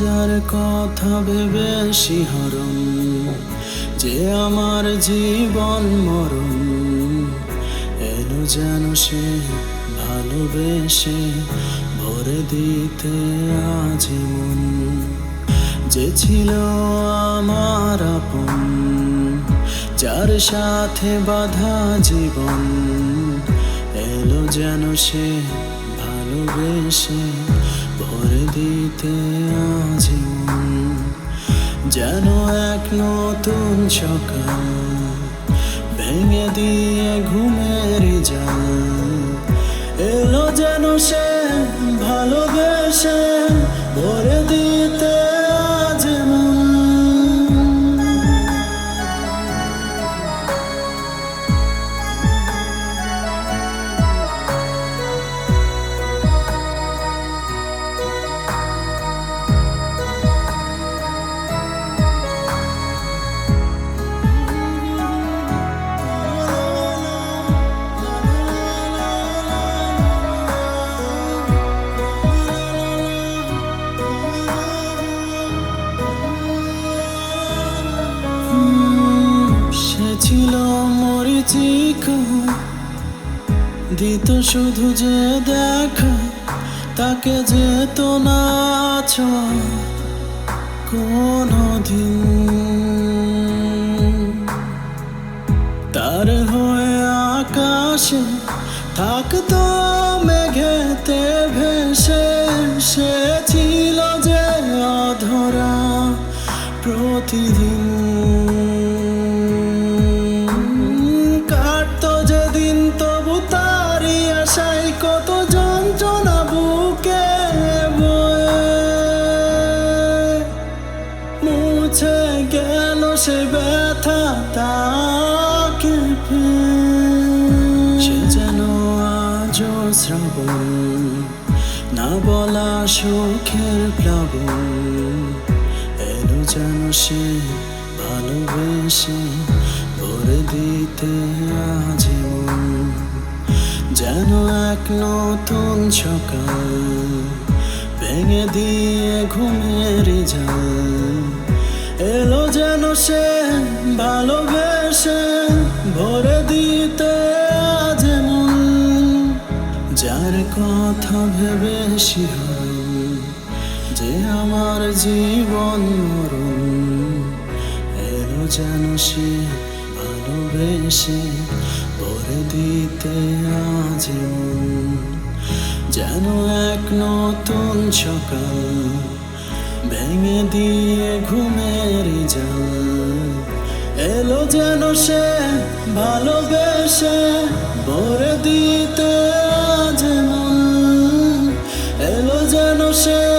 যার কথা ভেবে শিহরণ, যে আমার জীবন মরণ, এলো যেন সে ভালোবেসে ভরে দিতে আজ মন যে ছিল আমার আপন, যার সাথে বাধা জীবন, এলো যেন সে ভালোবেসে ভরে দিতে আজ মন যেন এক নতুন সকাল ভেঙে দিয়ে ঘুমের যান এলো যেন সে ছিল মরিচিকা দিত শুধু যে দেখা, তাকে যেত না কোনো দিন তার হয়ে আকাশে থাকতো মেঘেতে ভেসে, সে ছিল যে অধরা প্রতিদিন। ব্যথা তাকে পেয়ে। সে যেন আজ শ্রাবণ না বলা সুখের প্লাবন এলো যেন সে ভালোবেসে ভরে দিতে আজ মন যেন এক নতুন সকাল ভেঙে দিয়ে ঘুমের জাল এলো যেন সে ভালোবেসে, ভরে দিতে আজ যার কথা ভেবে যে আমার জীবন এলো যেন সে ভালোবেসে, ভরে দিতে আজ যেন এক নতুন সকাল ভেঙে দিয়ে ঘুমের জাল। এলো যেন সে ভালোবেসে ভরে দিতে আজ এলো যেন সে